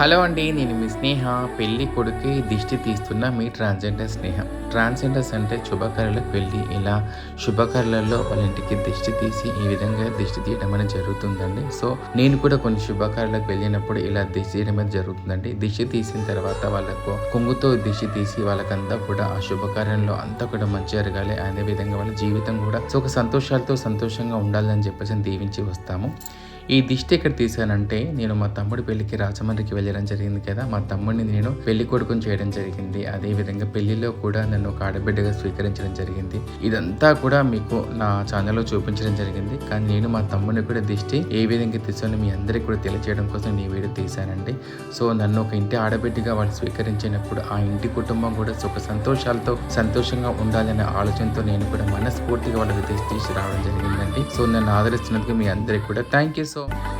Hello అండి నేను మీ స్నేహ. పెళ్ళి కొడుకు దిష్టి తీస్తున్న మీ ట్రాన్స్జెండర్ స్నేహ. ట్రాన్స్జెండర్స్ అంటే శుభకర్యలకు వెళ్ళి ఇలా శుభకర్యలలో వాళ్ళ ఇంటికి దిష్టి తీసి ఈ విధంగా దిష్టి తీయడం అనేది జరుగుతుందండి. సో నేను కూడా కొన్ని శుభకర్యలకు వెళ్ళినప్పుడు ఇలా దిష్టి తీయడం అనేది జరుగుతుందండి. దిష్టి తీసిన తర్వాత వాళ్ళకు కొంగుతో దిష్టి తీసి వాళ్ళకంతా కూడా ఆ శుభకార్యంలో అంతా కూడా మంచి జరగాలి. అదే విధంగా వాళ్ళ జీవితం కూడా సో ఒక సంతోషాలతో సంతోషంగా ఉండాలని చెప్పేసి దీవించి వస్తాము. ఈ దిష్టి ఎక్కడ తీశానంటే నేను మా తమ్ముడి పెళ్ళికి రాజమండ్రికి వెళ్ళడం జరిగింది కదా మా తమ్ముడిని నేను పెళ్ళి కొడుకుని చేయడం జరిగింది. అదే విధంగా పెళ్ళిలో కూడా నన్ను ఒక ఆడబిడ్డగా స్వీకరించడం జరిగింది. ఇదంతా కూడా మీకు నా ఛానల్లో చూపించడం జరిగింది. కానీ నేను మా తమ్ముడిని కూడా దిష్టి ఏ విధంగా తీసానో మీ అందరికీ కూడా తెలియజేయడం కోసం నేను వీడియో తీశానండి. సో నన్ను ఒక ఇంటి ఆడబిడ్డగా వాళ్ళు స్వీకరించినప్పుడు ఆ ఇంటి కుటుంబం కూడా సుఖ సంతోషాలతో సంతోషంగా ఉండాలనే ఆలోచనతో నేను కూడా మనస్ఫూర్తిగా వాళ్ళకి దిష్టి తీసి రావడం జరిగిందండి. సో నన్ను ఆదరిస్తున్నందుకు మీ అందరికీ కూడా థ్యాంక్ యూ సో abrazo.